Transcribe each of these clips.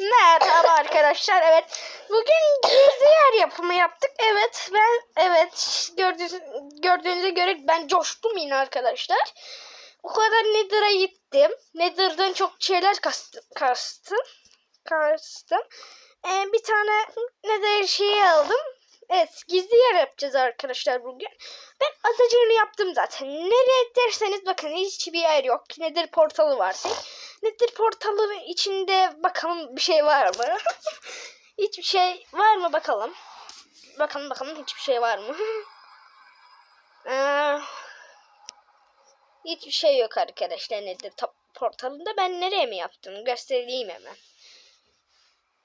Merhaba arkadaşlar. Evet. Bugün gizli yer yapımı yaptık. Evet. Ben evet gördüğünüz, gördüğünüze göre ben coştum yine arkadaşlar. O kadar Nether'a gittim. Nether'dan çok şeyler kastım. Kastım. Kastım. Ee, bir tane Nether şeyi aldım. Evet gizli yer yapacağız arkadaşlar bugün. Ben atacığını yaptım zaten. Nereye derseniz bakın hiçbir yer yok. Nether portalı var tek. Nether portalı içinde bakalım bir şey var mı? hiçbir şey var mı bakalım. Bakalım bakalım hiçbir şey var mı? Hiçbir şey yok arkadaşlar ta- portalında. Ben nereye mi yaptım? Göstereyim hemen.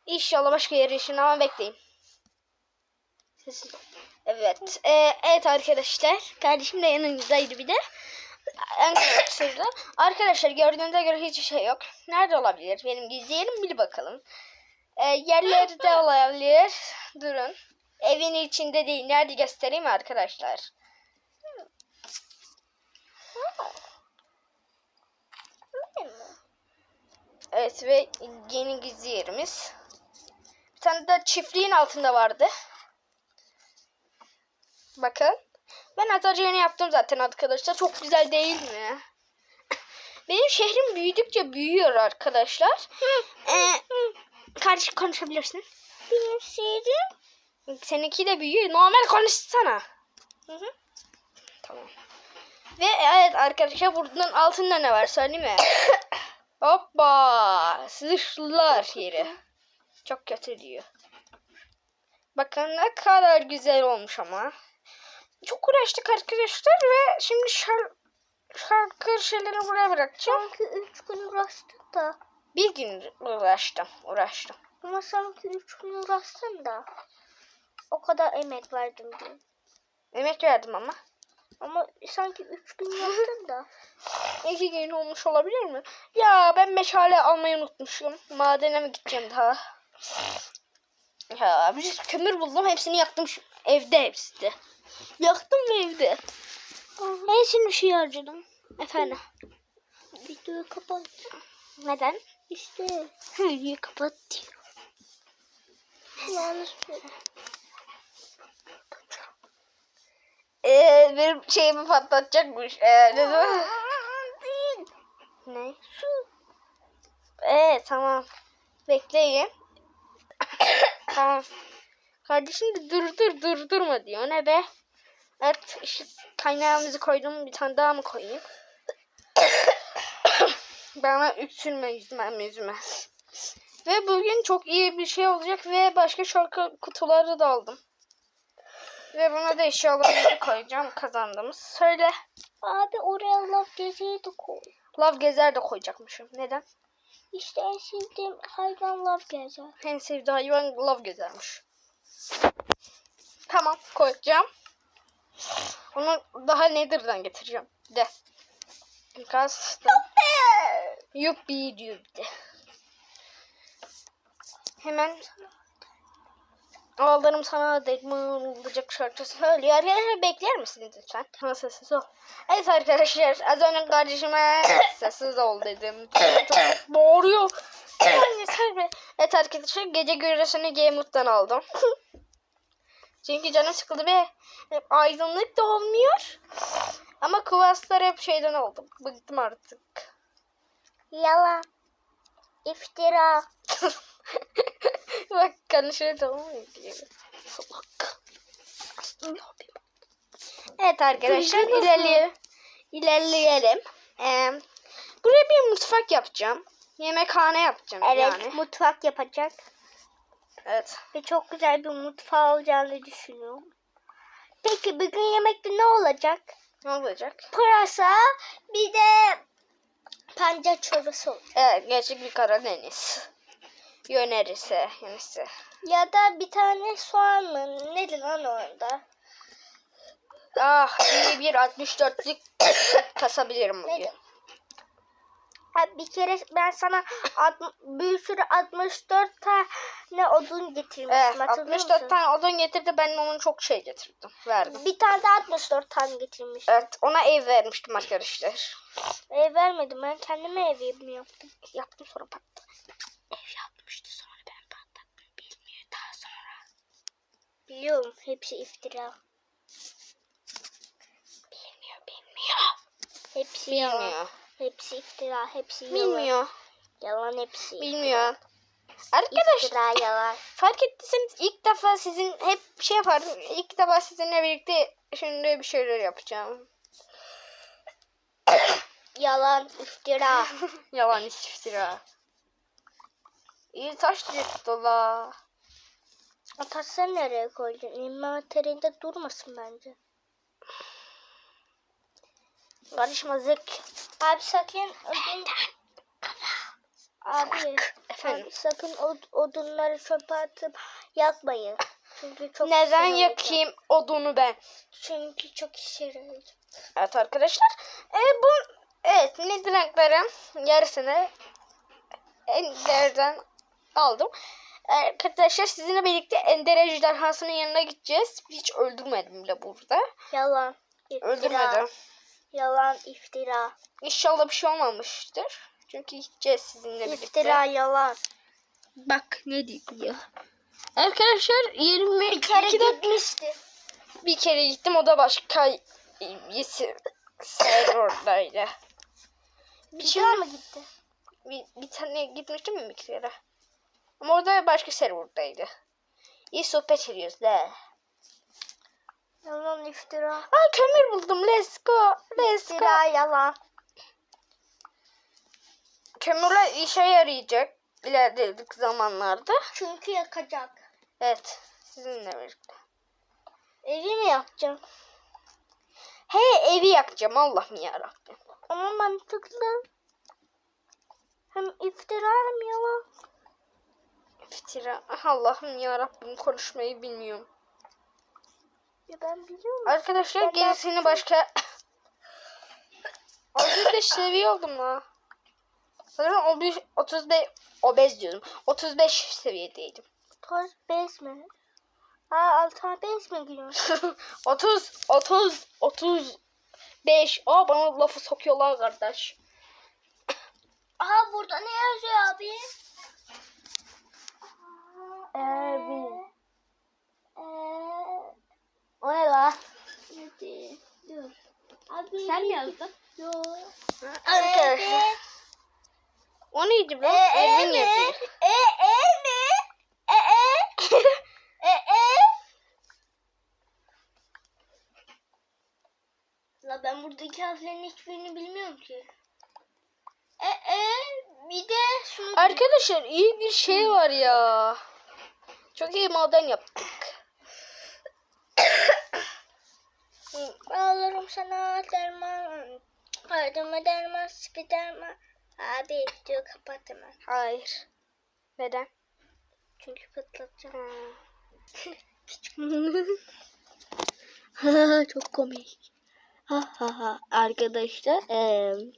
İnşallah başka yer için ama bekleyin. Evet. Ee, evet arkadaşlar. Kardeşim de yanımızdaydı bir de. En kısırda. Arkadaşlar gördüğünüze göre hiçbir şey yok. Nerede olabilir? Benim gizli yerim bir bakalım. Ee, yerlerde olabilir. Durun. Evin içinde değil. Nerede göstereyim arkadaşlar? Evet ve yeni gizli yerimiz. Bir tane de çiftliğin altında vardı. Bakın. Ben atacağını yaptım zaten arkadaşlar. Çok güzel değil mi? Benim şehrim büyüdükçe büyüyor arkadaşlar. Ee, kardeşim konuşabilirsin. Benim şehrim. Seninki de büyüyor. Normal konuşsana. Hı hı. Tamam. Ve evet arkadaşlar buradan altında ne var söyleyeyim mi? Hoppa! Sıçtılar yeri. Çok kötü diyor. Bakın ne kadar güzel olmuş ama. Çok uğraştık arkadaşlar ve şimdi şar şarkı şeyleri buraya bırakacağım. Sanki üç gün uğraştık da. Bir gün uğraştım, uğraştım. Ama sanki üç gün uğraştım da. O kadar emek verdim diyeyim. Emek verdim ama. Ama sanki üç gün yaptım da. İki gün olmuş olabilir mi? Ya ben meşale almayı unutmuşum. Madene mi gideceğim daha? Ya bir kömür buldum. Hepsini yaktım. şu- Evde hepsi de. Yaktım mı evde? En şimdi şey harcadım. Efendim. Videoyu kapat. Neden? İşte Videoyu kapat diyor. yanlış bir. Ee, benim şeyimi patlatacakmış. Ee, ne zaman? Ne? Su. Ee tamam. Bekleyin. tamam. Kardeşim de dur dur dur durma diyor. Ne be? Evet ışık kaynağımızı koydum. Bir tane daha mı koyayım? Bana öksürme yüzüme yüzüme. Ve bugün çok iyi bir şey olacak ve başka şarkı kutuları da aldım. Ve buna da eşyalarımızı koyacağım kazandığımız. Söyle. Abi oraya laf gezeyi de koy. Lav gezer de koyacakmışım. Neden? İşte en sevdiğim hayvan laf gezer. En sevdiği hayvan lav gezermiş. Tamam koyacağım. Onu daha Nether'dan getireceğim. De. Kastım. Yuppi diyor bir de. Hemen Ağlarım sana dekman olacak şarkı söylüyor. Arkadaşlar bekler misiniz lütfen? Tamam sessiz ol. Evet arkadaşlar az önce kardeşime sessiz ol dedim. Çok bağırıyor. Tabii. Evet arkadaşlar gece görürsünü Game aldım. Çünkü canım sıkıldı ve hep aydınlık da olmuyor. Ama kuvaslar hep şeyden aldım. Bıktım artık. Yalan. İftira. Bak konuşuyor tamam mı? Salak. Evet arkadaşlar ilerleyelim. İlerleyelim. Ee, buraya bir mutfak yapacağım. Yemekhane yapacağım Evet yani. mutfak yapacak. Evet. Ve çok güzel bir mutfağı olacağını düşünüyorum. Peki bugün yemekte ne olacak? Ne olacak? Pırasa bir de pancar çorbası olacak. Evet gerçek bir Karadeniz. Yönerisi. Yenisi. Ya da bir tane soğan mı? Nedir lan orada? Ah iyi bir 64'lük kasabilirim bugün. Nedir? Ha, bir kere ben sana at, bir sürü 64 tane odun getirmiştim. Eh, evet, 64 musun? tane odun getirdi. Ben onun çok şey getirdim. Verdim. Bir tane de 64 tane getirmiştim. Evet ona ev vermiştim arkadaşlar. Ev vermedim ben kendime ev yaptım. Yaptım sonra patladı. Ev yapmıştı sonra ben patlattım. Bilmiyor daha sonra. Biliyorum hepsi iftira. Bilmiyor bilmiyor. Hepsi bilmiyor. Ya. Hepsi iftira. Hepsi yalan. Bilmiyor. Yalan hepsi. Bilmiyor. Arkadaş İftira yalan. fark ettiyseniz ilk defa sizin hep şey yapardım. İlk defa sizinle birlikte şimdi bir şeyler yapacağım. Yalan iftira. Yalan iftira. İyi taş düştü la. Atarsan nereye koydun? Envanterinde durmasın bence. Karışma zık. Abi sakın odun... Abi, Efendim. abi sakın od- odunları çöpe atıp yakmayın. Çünkü çok Neden yakayım odunu ben? Çünkü çok işe yarayacak. Evet arkadaşlar. E, bu evet Nidrankların yarısını Ender'den aldım. Arkadaşlar sizinle birlikte Ender ejderhasının yanına gideceğiz. Hiç öldürmedim bile burada. Yalan. iftira. Öldürmedim. Yalan iftira. İnşallah bir şey olmamıştır. Çünkü gideceğiz sizinle birlikte. İftira yalan. Bak ne diyor. Arkadaşlar 20 Bir kere gitmişti. bir kere gittim o da başka bir serverdaydı. Bir şey mı gitti? bir, bir tane gitmiştim mi bir kere? Ama orada başka serverdaydı. İyi sohbet ediyoruz de. Yalan iftira. Aa kömür buldum. Let's go. Let's go. İftira yalan. Kömürler işe yarayacak ilerledik zamanlarda. Çünkü yakacak. Evet. Sizinle birlikte. Evi mi yakacağım? He evi yakacağım Allah'ım yarabbim. Ama mantıklı. Hem iftira hem yalan. İftira. Allah'ım yarabbim konuşmayı bilmiyorum. Ya ben biliyorum. Arkadaşlar Ben gerisini başka... 35 seviye oldum la. Sanırım 35, 35, obez diyordum. 35 seviyedeydim. Toz bez mi? Aa altına bez mi giriyor? 30, 30, 35. Aa bana lafı sokuyorlar kardeş. Aha burada ne yazıyor abi? Abi. Eee. O ne la? Hadi dur. Abi. Sen mi yazdın? Yo. Arkadaşlar. O neydi be? E, e Elvin mi? yazıyor. E e mi? E e. E e. La ben buradaki harflerin hiçbirini bilmiyorum ki. E e bir de şunu Arkadaşlar iyi bir şey var ya. Çok iyi maden yaptık. Alırım sana derman. Yardıma derman, spiderman. Abi diyor kapat hemen. Hayır. Neden? Çünkü patlatacağım. Ha. çok komik. Ha ha ha. Arkadaşlar eee,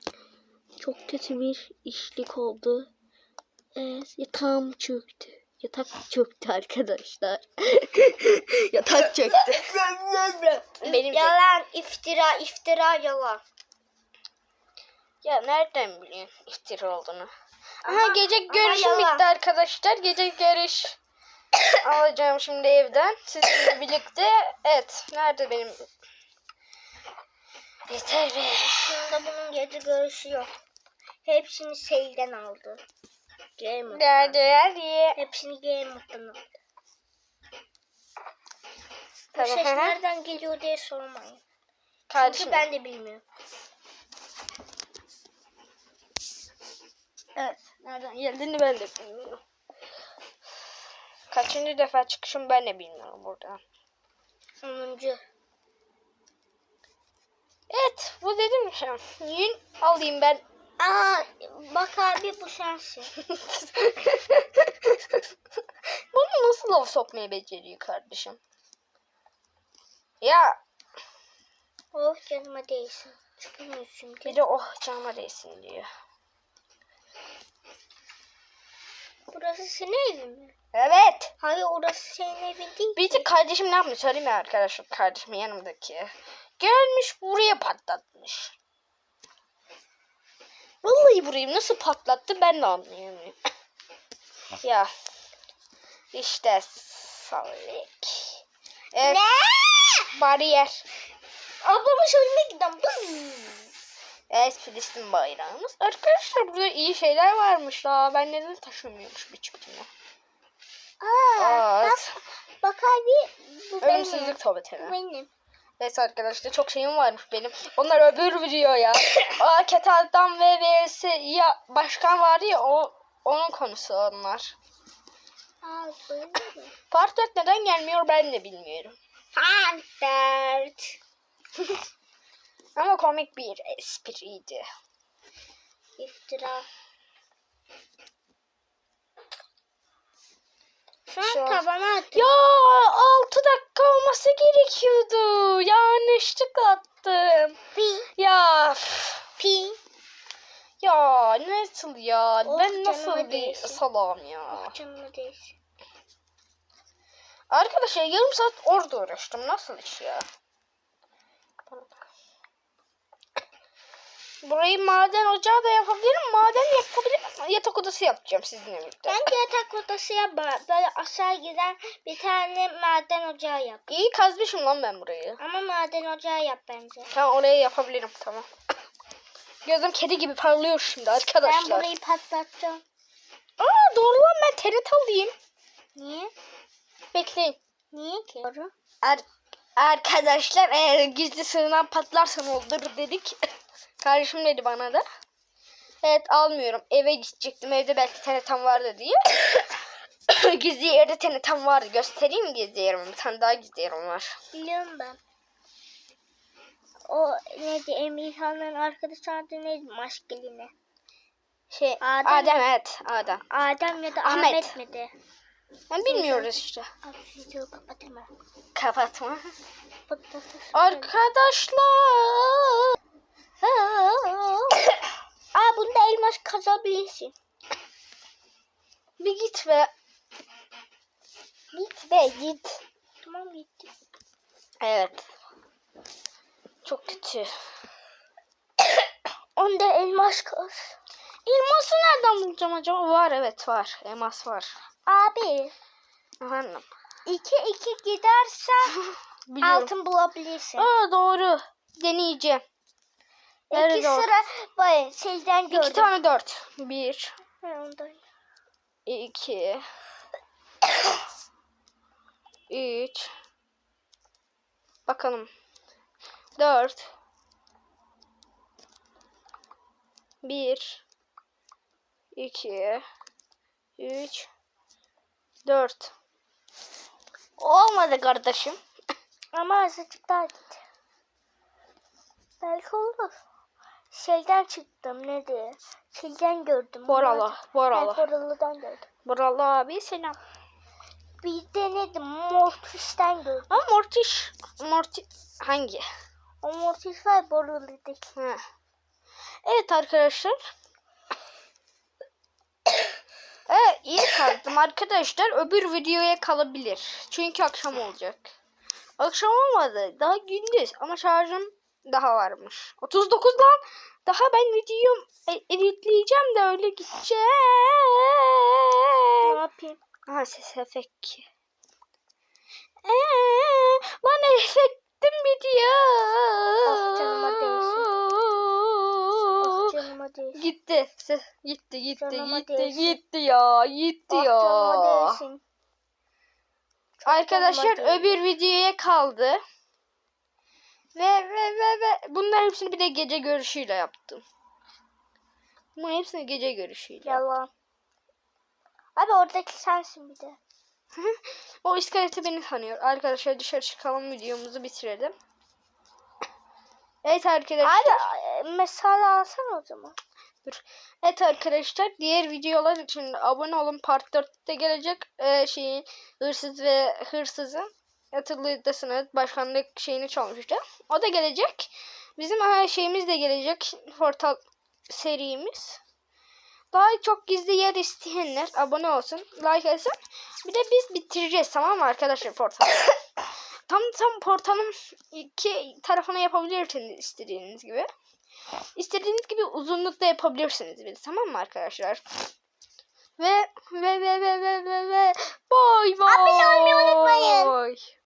çok kötü bir işlik oldu. Eee, yatağım çöktü. Yatak çöktü arkadaşlar. Yatak çöktü. Benim yalan, iftira, iftira, yalan. Ya nereden biliyorsun iftira olduğunu? Ama- Aha gece ama görüşüm yalan. bitti arkadaşlar. Gece görüş alacağım şimdi evden. Sizinle birlikte. Evet. Nerede benim? Yeter be. Şimdi bunun gece görüşü yok. Hepsini seyirden aldı. Game nerede? Hepsini Game Mode'dan aldı. Bu ses nereden geliyor diye sormayın. Kardeşim. Çünkü ben de bilmiyorum. Evet. Nereden geldiğini ben de bilmiyorum. Kaçıncı defa çıkışım ben de bilmiyorum buradan. 10. Evet. Bu dedim ya. Yün alayım ben. Aa bak abi bu sensin. Bunu nasıl laf sokmayı beceriyor kardeşim? Ya Oh canıma değsin. Çıkamıyor çünkü. bir de oh canıma değsin diyor. Burası senin evin mi? Evet. Hayır orası senin evin değil. Bir de kardeşim ne yapmış söyleyeyim mi arkadaşlar kardeşimin yanımdaki. Gelmiş buraya patlatmış. Vallahi burayı nasıl patlattı ben de anlayamıyorum. ya işte salak. Evet, bariyer. Ablamın şöyle gidiyorum. Bız. Evet Filistin bayrağımız. Arkadaşlar burada iyi şeyler varmış la. Ben neden taşımıyormuş bir çıktığına. Aa, Evet. bak, bak abi. Bu benim. Ölümsüzlük tabi Bu tabi. benim. Evet arkadaşlar çok şeyim varmış benim. Onlar öbür videoya. Aa Ketal'dan ve vs ya başkan vardı ya o onun konusu onlar. Part 4 neden gelmiyor ben de bilmiyorum. Dert. Ama komik bir espriydi. İftira. Şu an Şu tabana. Ya 6 dakika olması gerekiyordu. Yanlışlıkla attım. Pi. Ya. Pi. ya nasıl ya? Of, ben nasıl bir değsin. salam ya? Canıma değsin. Arkadaşlar yarım saat orada uğraştım. Nasıl iş ya? Burayı maden ocağı da yapabilirim. Maden yapabilirim. Yatak odası yapacağım sizinle birlikte. Bence yatak odası yapma. Böyle aşağı giden bir tane maden ocağı yap. İyi kazmışım lan ben burayı. Ama maden ocağı yap bence. Tamam oraya yapabilirim tamam. Gözüm kedi gibi parlıyor şimdi Ben arkadaşlar. burayı patlatacağım. Aa doğru lan ben TRT alayım. Niye? Bekleyin. Niye ki? Doğru. Er, arkadaşlar eğer gizli sığınan patlarsa ne olur dedik. Kardeşim dedi bana da. Evet almıyorum. Eve gidecektim. Evde belki TRT'm vardı diye. gizli yerde TRT'm vardı. Göstereyim mi gizli yerimi? Bir tane daha gizli yerim var. Biliyorum ben. O neydi? Emirhan'ın arkadaşı adı neydi? Maşkeline. Şey, Adem. Adem, evet. Adem. Adem ya da Ahmet. Ahmet, miydi? Yani bilmiyoruz işte. Videoyu kapatma. Kapatma. Arkadaşlar. Aa bunda elmas kazabilirsin. Bir git ve git ve git. Tamam gitti. Evet. Çok kötü. Onda elmas kaz. Elması nereden bulacağım acaba? Var evet var. Elmas var. Abi Efendim. iki iki gidersen Biliyorum. altın bulabilirsin. Aa doğru. Deneyeceğim. Nerede İki o? sıra var. Şeyden gördüm. İki tane dört. Bir, Ha, ondan. iki, üç. Bakalım. Dört. Bir, iki, üç, dört. Olmadı kardeşim. Ama azıcık daha git. Belki olur. Şeyden çıktım ne diye. Şeyden gördüm. Boralı, Boralı. Ben Boralı'dan gördüm. Buralı abi selam. Bir de neydi? Mortis'ten gördüm. Ama Mortiş, Morti hangi? O Mortis var Boralı'daki. Ha. Evet arkadaşlar. Evet iyi kaldım arkadaşlar. Öbür videoya kalabilir. Çünkü akşam olacak. Akşam olmadı. Daha gündüz. Ama şarjım daha varmış. 39 lan. Daha ben videoyu e- editleyeceğim de öyle Ne gideceğim. yapayım? Ha ses efekti. Ee, lan efektim bitiyor. Ah, canıma değsin. Ah canıma değsin. Gitti. Ses gitti gitti Canıma gitti değsin. gitti ya gitti Ah ya. canıma değsin. Arkadaşlar öbür videoya kaldı. Ve ve ve ve bunların hepsini bir de gece görüşüyle yaptım. Bunların hepsini gece görüşüyle. Yalan. Abi oradaki sensin bir de. o iskeleti beni tanıyor. Arkadaşlar dışarı çıkalım videomuzu bitirelim. Evet arkadaşlar. Abi e, mesela alsana o zaman. Dur. Evet arkadaşlar diğer videolar için abone olun. Part 4'te gelecek ee, şeyin hırsız ve hırsızın hatırlıyorsunuz başkanlık şeyini çalmıştı. O da gelecek. Bizim her şeyimiz de gelecek. Portal serimiz. Daha çok gizli yer isteyenler abone olsun. Like etsin. Bir de biz bitireceğiz tamam mı arkadaşlar portalı? tam tam portalın iki tarafına yapabilirsiniz istediğiniz gibi. İstediğiniz gibi uzunlukta yapabilirsiniz bir tamam mı arkadaşlar? Ve ve ve ve ve ve ve bye bye. Abone olmayı unutmayın.